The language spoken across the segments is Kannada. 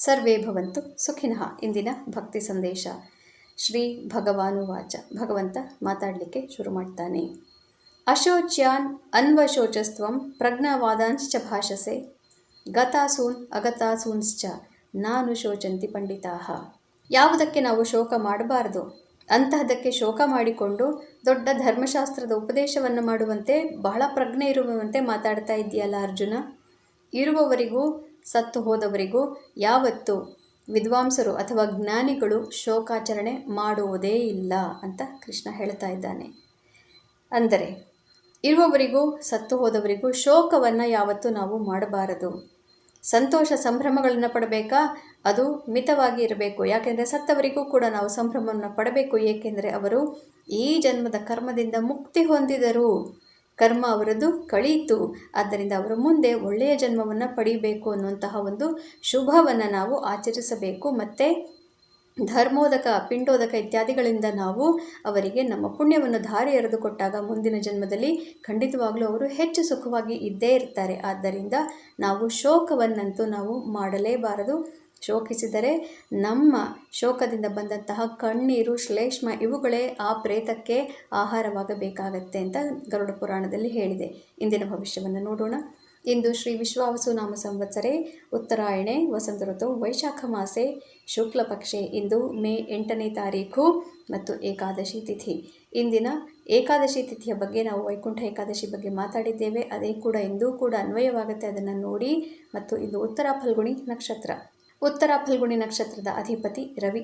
ಸರ್ವೇ ಭವಂತು ಸುಖಿನಃ ಇಂದಿನ ಭಕ್ತಿ ಸಂದೇಶ. ಶ್ರೀ ಭಗವಾನುವಾಚ. ಭಗವಂತ ಮಾತಾಡಲಿಕ್ಕೆ ಶುರು ಮಾಡ್ತಾನೆ. ಅಶೋಚ್ಯಾನ್ ಅನ್ವಶೋಚಸ್ತ್ವಂ ಪ್ರಜ್ಞಾವಾದಾಂಶ್ಚ ಭಾಷಸೆ. ಗತಾಸೂನ್ ಅಗತಾಸೂನ್ಶ್ಚ ನಾನು ಶೋಚಂತಿ ಪಂಡಿತಾಹ ಯಾವುದಕ್ಕೆ ನಾವು ಶೋಕ ಮಾಡಬಾರದು? ಅಂತಹದಕ್ಕೆ ಶೋಕ ಮಾಡಿಕೊಂಡು ದೊಡ್ಡ ಧರ್ಮಶಾಸ್ತ್ರದ ಉಪದೇಶವನ್ನು ಮಾಡುವಂತೆ ಬಹಳ ಪ್ರಜ್ಞೆ ಇರುವಂತೆ ಮಾತಾಡ್ತಾ ಇದೆಯಲ್ಲ ಅರ್ಜುನ? ಇರುವವರಿಗೂ ಸತ್ತು ಹೋದವರಿಗೂ ಯಾವತ್ತು ವಿದ್ವಾಂಸರು ಅಥವಾ ಜ್ಞಾನಿಗಳು ಶೋಕಾಚರಣೆ ಮಾಡುವುದೇ ಇಲ್ಲ ಅಂತ ಕೃಷ್ಣ ಹೇಳ್ತಾ ಇದ್ದಾನೆ. ಅಂದರೆ, ಇರುವವರಿಗೂ ಸತ್ತು ಹೋದವರಿಗೂ ಶೋಕವನ್ನು ಯಾವತ್ತೂ ನಾವು ಮಾಡಬಾರದು. ಸಂತೋಷ ಸಂಭ್ರಮಗಳನ್ನು ಪಡಬೇಕಾ? ಅದು ಮಿತವಾಗಿ ಇರಬೇಕು. ಯಾಕೆಂದರೆ ಸತ್ತವರಿಗೂ ಕೂಡ ನಾವು ಸಂಭ್ರಮವನ್ನು ಪಡಬೇಕು. ಏಕೆಂದರೆ ಅವರು ಈ ಜನ್ಮದ ಕರ್ಮದಿಂದ ಮುಕ್ತಿ ಹೊಂದಿದರು. ಕರ್ಮ ಅವರದ್ದು ಕಳೀತು. ಆದ್ದರಿಂದ ಅವರು ಮುಂದೆ ಒಳ್ಳೆಯ ಜನ್ಮವನ್ನು ಪಡೀಬೇಕು ಅನ್ನುವಂತಹ ಒಂದು ಶುಭವನ್ನು ನಾವು ಆಚರಿಸಬೇಕು. ಮತ್ತು ಧರ್ಮೋದಕ ಪಿಂಡೋದಕ ಇತ್ಯಾದಿಗಳಿಂದ ನಾವು ಅವರಿಗೆ ನಮ್ಮ ಪುಣ್ಯವನ್ನು ದಾರಿ ಎರೆದುಕೊಟ್ಟಾಗ ಮುಂದಿನ ಜನ್ಮದಲ್ಲಿ ಖಂಡಿತವಾಗಲೂ ಅವರು ಹೆಚ್ಚು ಸುಖವಾಗಿ ಇದ್ದೇ ಇರ್ತಾರೆ. ಆದ್ದರಿಂದ ನಾವು ಶೋಕವನ್ನಂತೂ ನಾವು ಮಾಡಲೇಬಾರದು. ಶೋಕಿಸಿದರೆ ನಮ್ಮ ಶೋಕದಿಂದ ಬಂದಂತಹ ಕಣ್ಣೀರು, ಶ್ಲೇಷ್ಮ ಇವುಗಳೇ ಆ ಪ್ರೇತಕ್ಕೆ ಆಹಾರವಾಗಬೇಕಾಗತ್ತೆ ಅಂತ ಗರುಡ ಪುರಾಣದಲ್ಲಿ ಹೇಳಿದೆ. ಇಂದಿನ ಭವಿಷ್ಯವನ್ನು ನೋಡೋಣ. ಇಂದು ಶ್ರೀ ವಿಶ್ವಾವಸು ನಾಮ ಸಂವತ್ಸರೆ, ಉತ್ತರಾಯಣೆ, ವಸಂತ ಋತು, ವೈಶಾಖ ಮಾಸೆ, ಶುಕ್ಲ ಪಕ್ಷೆ ಇಂದು ಮೇ ಎಂಟನೇ ತಾರೀಕು ಮತ್ತು ಏಕಾದಶಿ ತಿಥಿ. ಇಂದಿನ ಏಕಾದಶಿ ತಿಥಿಯ ಬಗ್ಗೆ ನಾವು ವೈಕುಂಠ ಏಕಾದಶಿ ಬಗ್ಗೆ ಮಾತಾಡಿದ್ದೇವೆ. ಅದೇ ಕೂಡ ಇಂದೂ ಕೂಡ ಅನ್ವಯವಾಗುತ್ತೆ ಅದನ್ನು ನೋಡಿ. ಮತ್ತು ಇದು ಉತ್ತರ ಫಲ್ಗುಣಿ ನಕ್ಷತ್ರ. ಉತ್ತರ ಫಲ್ಗುಣಿ ನಕ್ಷತ್ರದ ಅಧಿಪತಿ ರವಿ.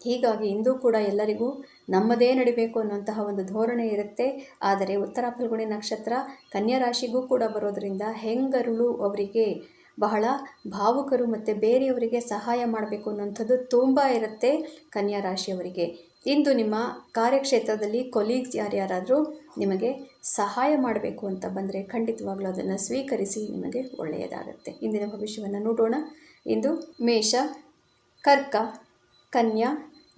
ಹೀಗಾಗಿ ಇಂದೂ ಕೂಡ ಎಲ್ಲರಿಗೂ ನಮ್ಮದೇ ನಡಿಬೇಕು ಅನ್ನುವಂತಹ ಒಂದು ಧೋರಣೆ ಇರುತ್ತೆ. ಆದರೆ ಉತ್ತರ ಫಲ್ಗುಣಿ ನಕ್ಷತ್ರ ಕನ್ಯಾ ರಾಶಿಗೂ ಕೂಡ ಬರೋದರಿಂದ ಹೆಂಗರುಳು ಅವರಿಗೆ ಬಹಳ ಭಾವುಕರು ಮತ್ತು ಬೇರೆಯವರಿಗೆ ಸಹಾಯ ಮಾಡಬೇಕು ಅನ್ನುವಂಥದ್ದು ತುಂಬ ಇರುತ್ತೆ ಕನ್ಯಾ ರಾಶಿಯವರಿಗೆ. ಇಂದು ನಿಮ್ಮ ಕಾರ್ಯಕ್ಷೇತ್ರದಲ್ಲಿ ಕೊಲೀಗ್ಸ್ ಯಾರ್ಯಾರಾದರೂ ನಿಮಗೆ ಸಹಾಯ ಮಾಡಬೇಕು ಅಂತ ಬಂದರೆ ಖಂಡಿತವಾಗ್ಲೂ ಅದನ್ನು ಸ್ವೀಕರಿಸಿ ನಿಮಗೆ ಒಳ್ಳೆಯದಾಗುತ್ತೆ. ಇಂದಿನ ಭವಿಷ್ಯವನ್ನು ನೋಡೋಣ. ಇಂದು ಮೇಷ, ಕರ್ಕ, ಕನ್ಯಾ,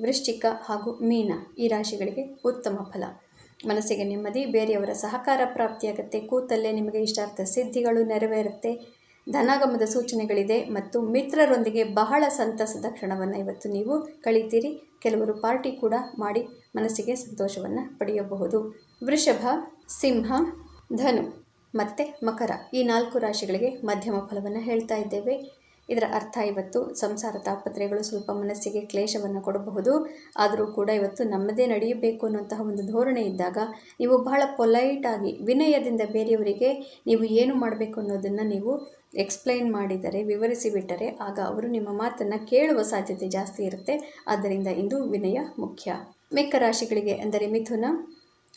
ವೃಶ್ಚಿಕ ಹಾಗೂ ಮೀನ ಈ ರಾಶಿಗಳಿಗೆ ಉತ್ತಮ ಫಲ. ಮನಸ್ಸಿಗೆ ನೆಮ್ಮದಿ, ಬೇರೆಯವರ ಸಹಕಾರ ಪ್ರಾಪ್ತಿಯಾಗುತ್ತೆ, ಕೂತಲ್ಲೇ ನಿಮಗೆ ಇಷ್ಟಾರ್ಥ ಸಿದ್ಧಿಗಳು ನೆರವೇರುತ್ತೆ. ಧನಾಗಮದ ಸೂಚನೆಗಳಿದೆ ಮತ್ತು ಮಿತ್ರರೊಂದಿಗೆ ಬಹಳ ಸಂತಸದ ಕ್ಷಣವನ್ನು ಇವತ್ತು ನೀವು ಕಳೀತೀರಿ. ಕೆಲವರು ಪಾರ್ಟಿ ಕೂಡ ಮಾಡಿ ಮನಸ್ಸಿಗೆ ಸಂತೋಷವನ್ನು ಪಡೆಯಬಹುದು. ವೃಷಭ, ಸಿಂಹ, ಧನು ಮತ್ತು ಮಕರ ಈ ನಾಲ್ಕು ರಾಶಿಗಳಿಗೆ ಮಧ್ಯಮ ಫಲವನ್ನು ಹೇಳ್ತಾ ಇದ್ದೇವೆ. ಇದರ ಅರ್ಥ ಇವತ್ತು ಸಂಸಾರ ತಾಪತ್ರೆಗಳು ಸ್ವಲ್ಪ ಮನಸ್ಸಿಗೆ ಕ್ಲೇಶವನ್ನು ಕೊಡಬಹುದು. ಆದರೂ ಕೂಡ ಇವತ್ತು ನಮ್ಮದೇ ನಡೆಯಬೇಕು ಅನ್ನುವಂತಹ ಒಂದು ಧೋರಣೆ ಇದ್ದಾಗ ನೀವು ಬಹಳ ಪೊಲೈಟಾಗಿ ವಿನಯದಿಂದ ಬೇರೆಯವರಿಗೆ ನೀವು ಏನು ಮಾಡಬೇಕು ಅನ್ನೋದನ್ನು ನೀವು ಎಕ್ಸ್ಪ್ಲೈನ್ ಮಾಡಿದರೆ ವಿವರಿಸಿಬಿಟ್ಟರೆ ಆಗ ಅವರು ನಿಮ್ಮ ಮಾತನ್ನು ಕೇಳುವ ಸಾಧ್ಯತೆ ಜಾಸ್ತಿ ಇರುತ್ತೆ. ಆದ್ದರಿಂದ ಇಂದು ವಿನಯ ಮುಖ್ಯ. ಮಿಕ್ಕ ರಾಶಿಗಳಿಗೆ ಅಂದರೆ ಮಿಥುನ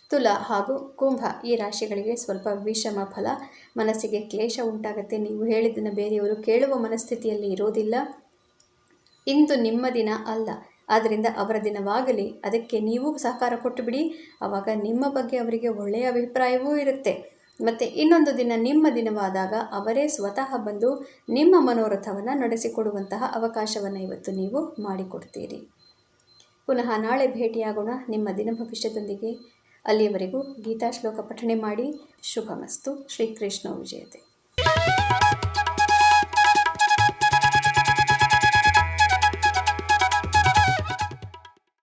ತುಲ ಹಾಗೂ ಕುಂಭ ಈ ರಾಶಿಗಳಿಗೆ ಸ್ವಲ್ಪ ವಿಷಮ ಫಲ, ಮನಸ್ಸಿಗೆ ಕ್ಲೇಶ ಉಂಟಾಗುತ್ತೆ. ನೀವು ಹೇಳಿದ್ದನ್ನು ಬೇರೆಯವರು ಕೇಳುವ ಮನಸ್ಥಿತಿಯಲ್ಲಿ ಇರೋದಿಲ್ಲ. ಇಂದು ನಿಮ್ಮ ದಿನ ಅಲ್ಲ. ಆದ್ದರಿಂದ ಅವರ ದಿನವಾಗಲಿ. ಅದಕ್ಕೆ ನೀವು ಸಹಕಾರ ಕೊಟ್ಟು ಬಿಡಿ ಆವಾಗ ನಿಮ್ಮ ಬಗ್ಗೆ ಅವರಿಗೆ ಒಳ್ಳೆಯ ಅಭಿಪ್ರಾಯವೂ ಇರುತ್ತೆ. ಮತ್ತು ಇನ್ನೊಂದು ದಿನ ನಿಮ್ಮ ದಿನವಾದಾಗ ಅವರೇ ಸ್ವತಃ ಬಂದು ನಿಮ್ಮ ಮನೋರಥವನ್ನು ನಡೆಸಿಕೊಡುವಂತಹ ಅವಕಾಶವನ್ನು ಇವತ್ತು ನೀವು ಮಾಡಿಕೊಡ್ತೀರಿ. ಪುನಃ ನಾಳೆ ಭೇಟಿಯಾಗೋಣ. ನಿಮ್ಮ ದಿನ ಭವಿಷ್ಯದೊಂದಿಗೆ. ಅಲ್ಲಿಯವರೆಗೂ ಗೀತಾ ಶ್ಲೋಕ ಪಠಣೆ ಮಾಡಿ ಶುಭಮಸ್ತು. ಶ್ರೀಕೃಷ್ಣ ವಿಜಯತೆ.